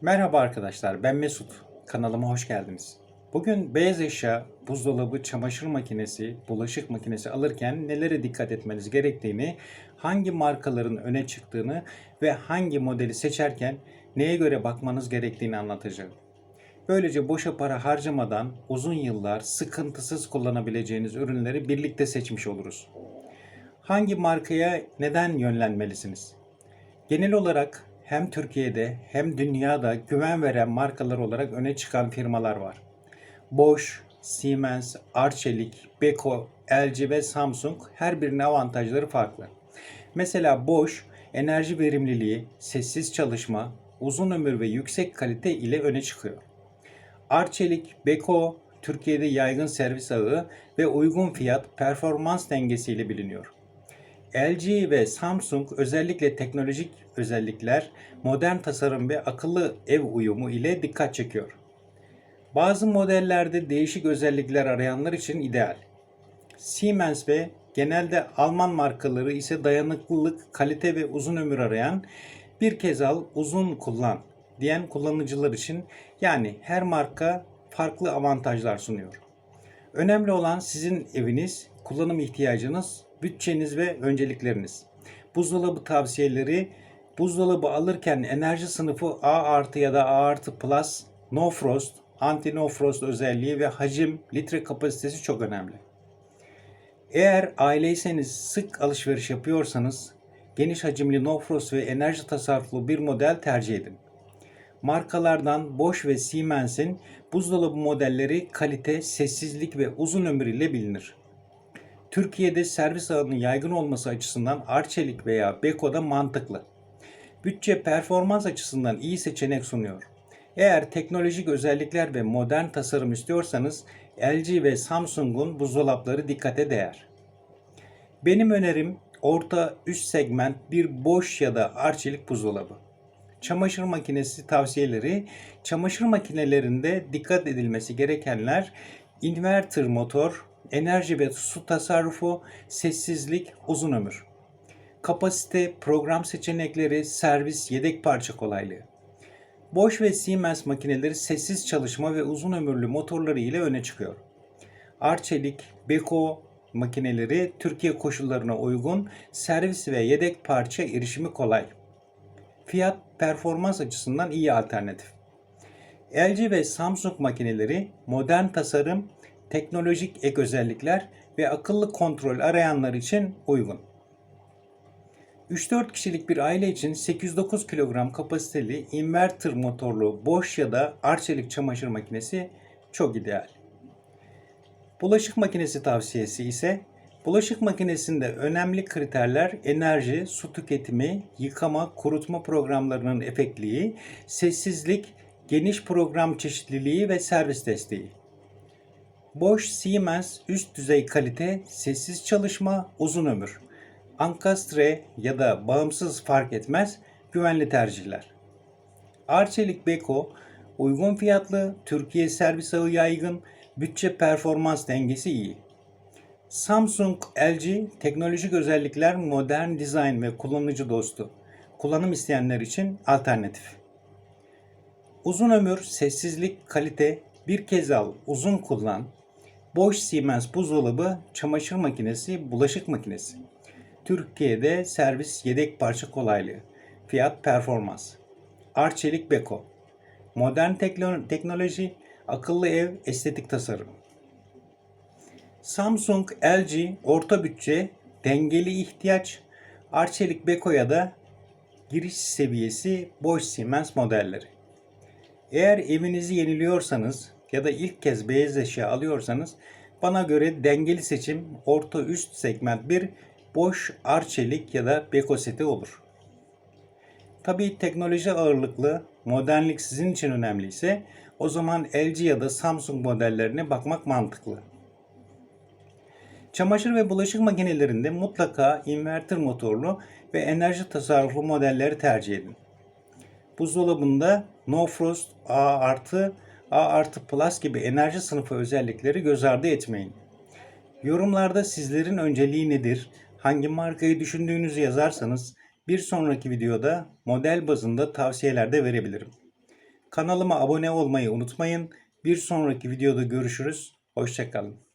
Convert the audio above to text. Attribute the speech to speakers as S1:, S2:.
S1: Merhaba arkadaşlar, ben Mesut. Kanalıma hoş geldiniz. Bugün beyaz eşya, buzdolabı, çamaşır makinesi, bulaşık makinesi alırken nelere dikkat etmeniz gerektiğini, hangi markaların öne çıktığını ve hangi modeli seçerken neye göre bakmanız gerektiğini anlatacağım. Böylece boşa para harcamadan uzun yıllar sıkıntısız kullanabileceğiniz ürünleri birlikte seçmiş oluruz. Hangi markaya neden yönlenmelisiniz? Genel olarak hem Türkiye'de hem dünyada güven veren markalar olarak öne çıkan firmalar var. Bosch, Siemens, Arçelik, Beko, LG ve Samsung her birinin avantajları farklı. Mesela Bosch enerji verimliliği, sessiz çalışma, uzun ömür ve yüksek kalite ile öne çıkıyor. Arçelik, Beko Türkiye'de yaygın servis ağı ve uygun fiyat performans dengesiyle biliniyor. LG ve Samsung özellikle teknolojik özellikler, modern tasarım ve akıllı ev uyumu ile dikkat çekiyor. Bazı modellerde değişik özellikler arayanlar için ideal. Siemens ve genelde Alman markaları ise dayanıklılık, kalite ve uzun ömür arayan, bir kez al, uzun kullan diyen kullanıcılar için yani her marka farklı avantajlar sunuyor. Önemli olan sizin eviniz, kullanım ihtiyacınız, bütçeniz ve öncelikleriniz. Buzdolabı tavsiyeleri buzdolabı alırken enerji sınıfı A artı ya da A artı plus, no frost, anti no frost özelliği ve hacim, litre kapasitesi çok önemli. Eğer aileyseniz sık alışveriş yapıyorsanız geniş hacimli no frost ve enerji tasarruflu bir model tercih edin. Markalardan Bosch ve Siemens'in buzdolabı modelleri kalite, sessizlik ve uzun ömür ile bilinir. Türkiye'de servis ağının yaygın olması açısından Arçelik veya Beko'da mantıklı. Bütçe performans açısından iyi seçenek sunuyor. Eğer teknolojik özellikler ve modern tasarım istiyorsanız LG ve Samsung'un buzdolapları dikkate değer. Benim önerim orta üst segment bir Bosch ya da Arçelik buzdolabı. Çamaşır makinesi tavsiyeleri, çamaşır makinelerinde dikkat edilmesi gerekenler inverter motor, enerji ve su tasarrufu, sessizlik, uzun ömür. Kapasite, program seçenekleri, servis, yedek parça kolaylığı. Bosch ve Siemens makineleri sessiz çalışma ve uzun ömürlü motorları ile öne çıkıyor. Arçelik, Beko makineleri Türkiye koşullarına uygun, servis ve yedek parça erişimi kolay. Fiyat performans açısından iyi alternatif. LG ve Samsung makineleri modern tasarım, teknolojik ek özellikler ve akıllı kontrol arayanlar için uygun. 3-4 kişilik bir aile için 809 kilogram kapasiteli inverter motorlu Bosch ya da Arçelik çamaşır makinesi çok ideal. Bulaşık makinesi tavsiyesi ise bulaşık makinesinde önemli kriterler enerji, su tüketimi, yıkama, kurutma programlarının efektliği, sessizlik, geniş program çeşitliliği ve servis desteği. Bosch Siemens üst düzey kalite, sessiz çalışma, uzun ömür. Ankastre ya da bağımsız fark etmez, güvenli tercihler. Arçelik Beko uygun fiyatlı, Türkiye servis ağı yaygın, bütçe performans dengesi iyi. Samsung LG teknolojik özellikler modern dizayn ve kullanıcı dostu. Kullanım isteyenler için alternatif. Uzun ömür, sessizlik, kalite, bir kez al, uzun kullan. Bosch Siemens buzdolabı, çamaşır makinesi, bulaşık makinesi. Türkiye'de servis yedek parça kolaylığı. Fiyat performans. Arçelik Beko. Modern teknoloji, akıllı ev, estetik tasarım. Samsung, LG, orta bütçe, dengeli ihtiyaç, Arçelik Beko'ya da giriş seviyesi Bosch Siemens modelleri. Eğer evinizi yeniliyorsanız ya da ilk kez beyaz eşya alıyorsanız bana göre dengeli seçim orta üst segment bir Bosch Arçelik ya da Beko seti olur. Tabii teknoloji ağırlıklı, modernlik sizin için önemliyse o zaman LG ya da Samsung modellerine bakmak mantıklı. Çamaşır ve bulaşık makinelerinde mutlaka inverter motorlu ve enerji tasarruflu modelleri tercih edin. Buzdolabında No Frost A artı, A artı Plus gibi enerji sınıfı özellikleri göz ardı etmeyin. Yorumlarda sizlerin önceliği nedir, hangi markayı düşündüğünüzü yazarsanız bir sonraki videoda model bazında tavsiyeler de verebilirim. Kanalıma abone olmayı unutmayın. Bir sonraki videoda görüşürüz. Hoşçakalın.